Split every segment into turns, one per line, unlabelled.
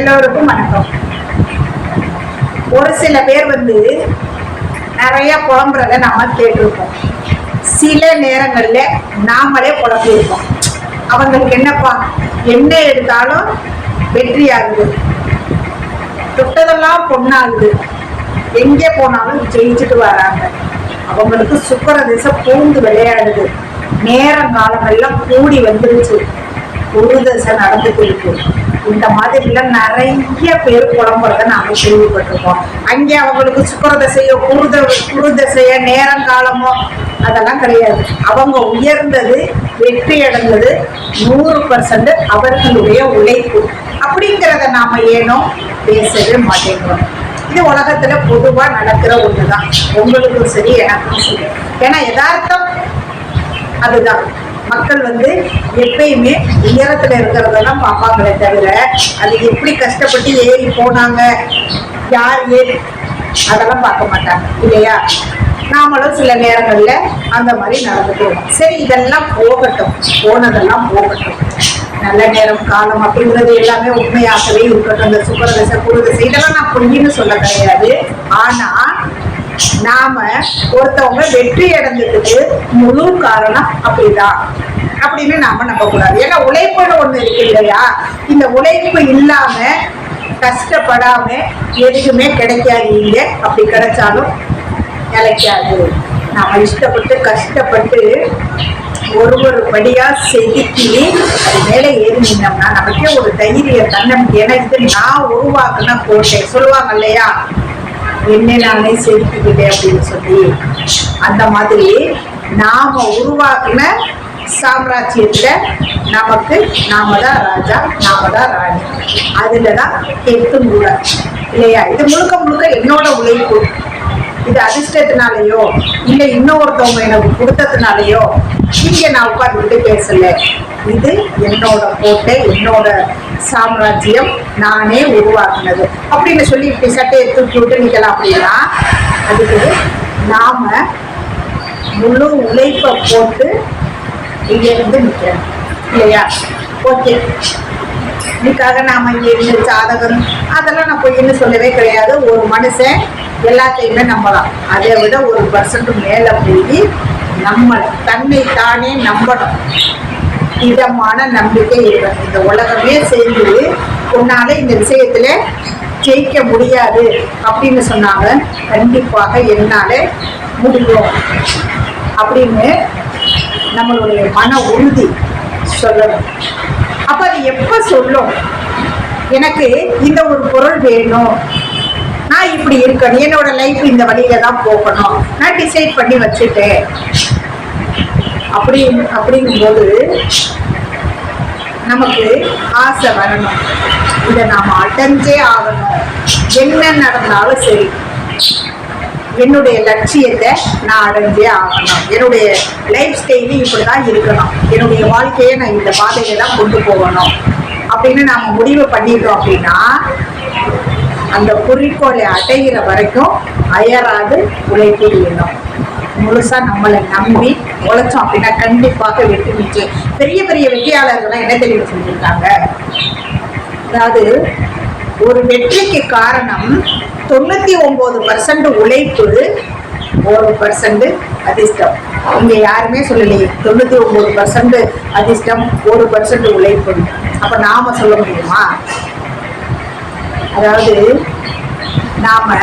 எல்லோருக்கும் வணக்கம். ஒரு சில பேர் வந்து நிறைய புலம்புறத நாம கேட்டிருப்போம். சில நேரங்கள்ல நாமளே புலம்பிருப்போம் அவங்களுக்கு என்னப்பா என்ன எடுத்தாலும் வெற்றி ஆகுது தொட்டதெல்லாம் பொண்ணாகுது எங்கே போனாலும் ஜெயிச்சுட்டு வராங்க. அவங்களுக்கு சுக்கர திசை பூந்து விளையாடுது. நேரம் காலமெல்லாம் கூடி வந்துருச்சு. ஒரு தசை நடந்துட்டு இருக்கு இந்த மாதிரிலாம் நிறைய பேர் புலம்புறத நாம கேள்விப்பட்டிருக்கோம். அங்கே அவங்களுக்கு சுக்கர தசையோ குருத குரு தசையோ நேரம் காலமோ அதெல்லாம் கிடையாது. அவங்க உயர்ந்தது வெற்றி அடைந்தது நூறு பர்சன்ட் அவர்களுடைய உழைப்பு. அப்படிங்கிறத நாம ஏனோ பேசவே மாட்டேங்கிறோம். இது உலகத்துல பொதுவா நடக்கிற ஒண்ணுதான். உங்களுக்கும் சரி எனக்கும் சரி. ஏன்னா யதார்த்தம் அதுதான். மக்கள் வந்து எப்பயுமே உயரத்துல இருக்கிறதெல்லாம் பார்ப்பாங்களே தவிர அது எப்படி கஷ்டப்பட்டு ஏறி போனாங்க யார் ஏறி அதெல்லாம் பார்க்க மாட்டாங்க இல்லையா? நாமளும் சில நேரங்கள்ல அந்த மாதிரி நடந்துக்கிறோம் சரி இதெல்லாம் போகட்டும் போனதெல்லாம் போகட்டும். நல்ல நேரம் காலம் அப்படிங்கிறது எல்லாமே உண்மையாகவே இருக்கட்டும். இந்த சுக்கரதசை குருதசை இதெல்லாம் நான் பொய்ன்னு சொல்ல கிடையாது. ஆனா நாம ஒருத்தவங்க வெற்றி அடைஞ்சதுக்கு முழு காரணம் அப்படிதான். அப்படின்னு நாம நம்ப கூடாது ஏன்னா உழைப்புன்னு ஒண்ணு இருக்கு இல்லையா? இந்த உழைப்பு இல்லாம கஷ்டப்படாம எதுவுமே கிடைக்காதீங்க. அப்படி கிடைச்சாலும் நிலைக்காது. நாம இஷ்டப்பட்டு கஷ்டப்பட்டு ஒரு ஒரு படியா செதுக்கி அது மேல ஏறி நின்னோம்னா நமக்கே ஒரு தைரிய தன்னம்பிக்கை. ஏன்னா இது நான் உருவாக்குன கோட்டை. சொல்லுவாங்க இல்லையா? என்ன நானே அப்படின்னு சொல்லி அந்த மாதிரி நாம உருவாக்குன சாம்ராஜ்யத்துல நமக்கு நாம தான் ராஜா நாம தான் ராணி. அதில் தான் கெட்டும் கூட இல்லையா? இது முழுக்க முழுக்க என்னோட உழைப்பு. இது அதிர்ஷ்டத்தினாலேயோ இல்ல இன்னொருத்தவங்க எனக்கு கொடுத்ததுனாலயோ இங்க நான் உட்கார்ந்துட்டு பேசல. இது என்னோட கோட்டை என்னோட சாம்ராஜ்யம் நானே உருவாக்குனது. அப்படின்னு சொல்லி இப்படி சட்டையை தூக்கி விட்டு நிக்கலாம் அப்படின்னா அதுக்கு நாம முழு உழைப்பை போட்டு இங்க நிற்கிறேன் இல்லையா? ஓகே. இதுக்காக நாம இங்கே இருந்து ஜாதகம் அதெல்லாம் நான் பொய்ன்னு சொல்லவே கிடையாது. ஒரு மனுஷன் எல்லாத்தையுமே நம்பலாம். அதை விட ஒரு பர்சன்ட் மேல போய் நம்ம தன்னை தானே நம்பணும். இதமான நம்பிக்கை இருக்கணும் இந்த உலகமே சேர்ந்து உன்னால இந்த விஷயத்துல ஜெயிக்க முடியாது அப்படின்னு சொன்னாங்க. கண்டிப்பாக என்னால முடியும் அப்படின்னு நம்மளுடைய மன உறுதி சொல்லணும். அப்ப அது எப்ப சொல்லும்? எனக்கு இந்த ஒரு பொருள் வேணும். நான் இப்படி இருக்கணும். என்னோட லைஃப் இந்த வழியில தான் போகணும். நான் டிசைட் பண்ணி வச்சுட்டேன். அப்படி அப்படிங்கும்போது நமக்கு ஆசை வரணும். இதை நாம அடைஞ்சே ஆகணும். என்ன நடந்தாலும் சரி. என்னுடைய லட்சியத்தை நான் அடைஞ்சே ஆகணும். என்னுடைய லைஃப் ஸ்டைலு இப்படி தான் இருக்கணும். என்னுடைய வாழ்க்கையை நான் இந்த பாதையில தான் கொண்டு போகணும். அப்படின்னு நாம முடிவு பண்ணிட்டோம் அப்படின்னா அந்த குறிக்கோளை அடைகிற வரைக்கும் அயராது உழைப்பு வேணும் முழுசா நம்மளை நம்பி உழைச்சோம் அப்படின்னா கண்டிப்பாக வெற்றி நிச்சயம் பெரிய பெரிய வெற்றியாளர்கள்லாம் என்ன தெளிவு செஞ்சிருக்காங்க அதாவது ஒரு வெற்றிக்கு காரணம் தொண்ணூத்தி ஒன்பது பர்சன்ட் உழைப்பு ஒரு பர்சன்ட் அதிர்ஷ்டம். இங்க யாருமே சொல்லலையே தொண்ணூத்தி ஒன்பது பர்சன்ட் அதிர்ஷ்டம் ஒரு பர்சன்ட் உழைப்பு அப்ப நாம சொல்ல முடியுமா? அதாவது நாம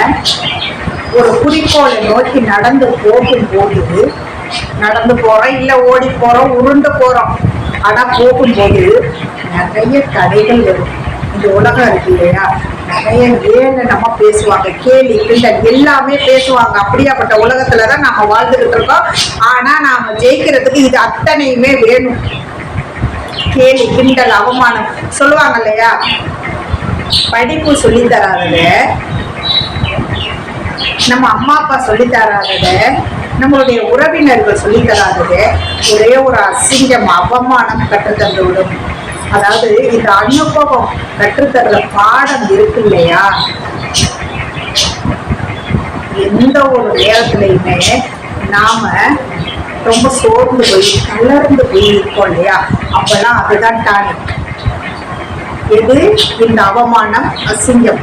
ஒரு குறிக்கோளை நோக்கி நடந்து போகும்போது நடந்து போறோம் இல்ல ஓடி போறோம் உருண்டு போறோம். ஆனா போகும்போது நிறைய தடைகள் வரும். இந்த உலகம் இருக்கு இல்லையா? நிறைய வேலை நம்ம பேசுவாங்க கேலி கிண்டல் எல்லாமே பேசுவாங்க. அப்படியாப்பட்ட உலகத்துலதான் நாம வாழ்ந்துகிட்டு இருக்கோம். ஆனா நாம ஜெயிக்கிறதுக்கு இது அத்தனையுமே வேணும். கேலி கிண்டல் அவமானம் சொல்லுவாங்க இல்லையா? படிப்பு சொல்லி தராதத நம்ம அம்மா அப்பா சொல்லி தராதத நம்மளுடைய உறவினர்கள் சொல்லி தராதது ஒரே ஒரு அசிங்கம் அவமானம் கற்றுத்தந்து விடும் அதாவது இந்த அனுபவம் கற்றுத்தர்ற பாடம் இருக்கு இல்லையா? எந்த ஒரு நேரத்துலையுமே நாம ரொம்ப சோர்ந்து போய் தளர்ந்து போய் இருக்கோம் இல்லையா? அப்பெல்லாம் அதுதான் டானிக். எது? இந்த அவமானம் அசிங்கம்.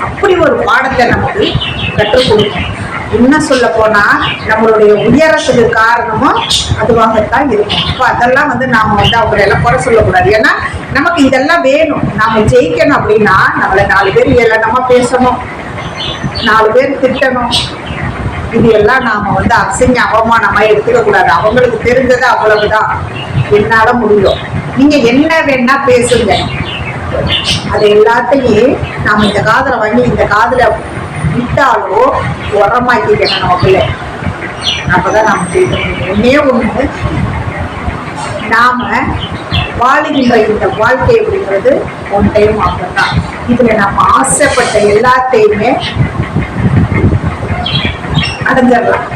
அப்படி ஒரு பாடத்தை நமக்கு கற்றுக் கொடுக்கும் இன்னும் சொல்ல போனா நம்மளுடைய உயரத்துக்கு காரணமும் அதுவாகத்தான் இருக்கும். அப்ப அதெல்லாம் வந்து நாம வந்து அவங்களை எல்லாம் குறை சொல்லக்கூடாது. ஏன்னா நமக்கு இதெல்லாம் வேணும். நாம ஜெயிக்கணும் அப்படின்னா நம்மளை நாலு பேர் ஏளனமா பேசணும். நாலு பேர் திட்டணும். இது எல்லாம் நாம வந்து அசிங்க அவமானமா எடுத்துக்க கூடாது அவங்களுக்கு தெரிஞ்சது அவ்வளவுதான். என்னால முடியும். நீங்க என்ன வேணா பேசுங்க. அது எல்லாத்தையும் நாம இந்த காதல வாங்கி இந்த காதல விட்டாலோ உரமாக்கிக்கணும் நம்ம பிள்ளை. அப்பதான் நாம செய்ய ஒன்னே ஒண்ணு நாம வாழுகின்ற இந்த வாழ்க்கை அப்படிங்கிறது ஒன் டைம் தான் இதுல நம்ம ஆசைப்பட்ட எல்லாத்தையுமே அடைஞ்சிடலாம்.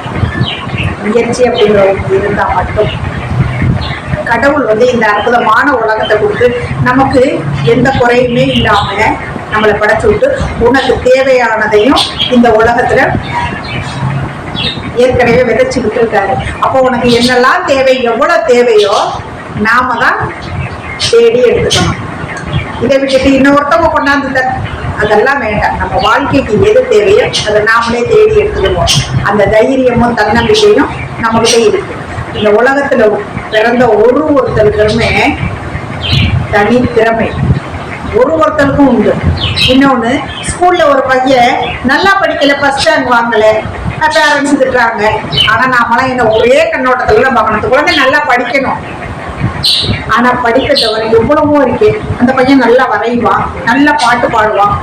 முயற்சி அப்படிங்கிற ஒன்று இருந்தா மட்டும். கடவுள் வந்து இந்த அற்புதமான உலகத்தை கொடுத்து நமக்கு எந்த குறையுமே இல்லாம நம்மளை படைச்சு விட்டு உனக்கு தேவையானதையும் இந்த உலகத்துல ஏற்கனவே விதைச்சு விட்டுருக்காரு. அப்போ உனக்கு என்னெல்லாம் தேவை எவ்வளவு தேவையோ நாம தான் தேடி எடுத்துக்கணும். இதை விட்டுட்டு இன்னொருத்தவங்க கொண்டாந்து தர அதெல்லாம் வேண்டாம். நம்ம வாழ்க்கைக்கு எது தேவையோ அதை நாமளே தேடி எடுத்துக்குவோம் அந்த தைரியமும் தன்னம்பிக்கையும் நம்மகிட்ட இருக்கு. இந்த உலகத்துல பிறந்த ஒரு ஒருத்தருக்குமே தனி திறமை. ஒரு ஒருத்தருக்கும் உண்டு. இன்னொன்னு ஸ்கூல்ல ஒரு பையன் நல்லா படிக்கல ஃபர்ஸ்ட் ரேங்க் வாங்கல பேரண்ட்ஸ் திட்டுறாங்க ஆனா நாமெல்லாம் இந்த ஒரே கண்ணோட்டத்துல தான் பார்க்கணும். குழந்தை நல்லா படிக்கணும். ஆனா படிக்க தவிர எவ்வளவோ இருக்கு. அந்த பையன் நல்லா வரைவான் நல்லா பாட்டு பாடுவான்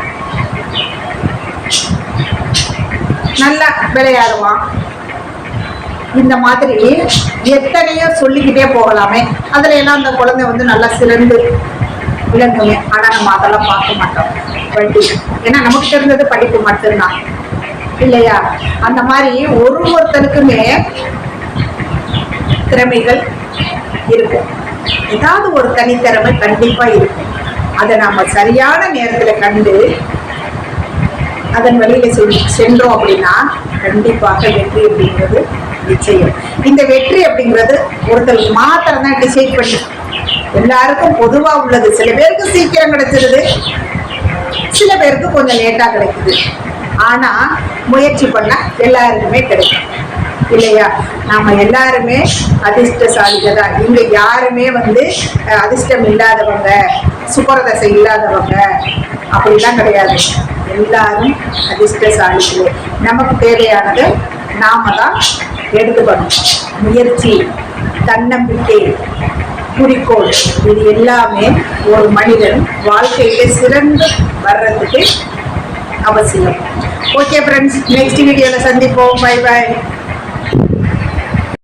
நல்லா விளையாடுவான் இந்த மாதிரி எத்தனையோ சொல்லிக்கிட்டே போகலாமே. அதுல எல்லாம் அந்த குழந்தை வந்து நல்லா சிறந்து விளங்குமே ஆனா நம்ம அதெல்லாம் பார்க்க மாட்டோம். வண்டி ஏன்னா நமக்கு தெரிஞ்சது படிப்பு மட்டும்தான். இல்லையா? அந்த மாதிரி ஒரு ஒருத்தருக்குமே திறமைகள் இருக்கும் ஏதாவது ஒரு தனித்திறமை கண்டிப்பா இருக்கும் அதை நாம சரியான நேரத்துல கண்டு அதன் வழியில சென்றோம் அப்படின்னா கண்டிப்பாக வெற்றி அப்படிங்கிறது நிச்சயம். இந்த வெற்றி அப்படிங்கிறது ஒருத்தர் மாத்திரம் தான் டிசைட் பண்ணி. எல்லாருக்கும் பொதுவா உள்ளது. சில பேருக்கு சீக்கிரம் கிடைச்சிருது. சில பேருக்கு கொஞ்சம் லேட்டா கிடைக்குது. ஆனா முயற்சி பண்ணால் எல்லாருக்குமே கிடைக்கும். இல்லையா? நாம எல்லாருமே அதிர்ஷ்டசாலிகள் தான் இங்க யாருமே வந்து அதிர்ஷ்டம் இல்லாதவங்க சுபரதசை இல்லாதவங்க அப்படிலாம் கிடையாது. எல்லாரும் அதிர்ஷ்டசாலிகளே. நமக்கு தேவையானது நாம தான் எடுத்துக்கணும் முயற்சி தன்னம்பிக்கை குறிக்கோள் இது எல்லாமே ஒரு மனிதன் வாழ்க்கையில சிறந்து வர்றதுக்கு அவசியம். ஓகே ஃப்ரெண்ட்ஸ் நெக்ஸ்ட் வீடியோல சந்திப்போம். Bye bye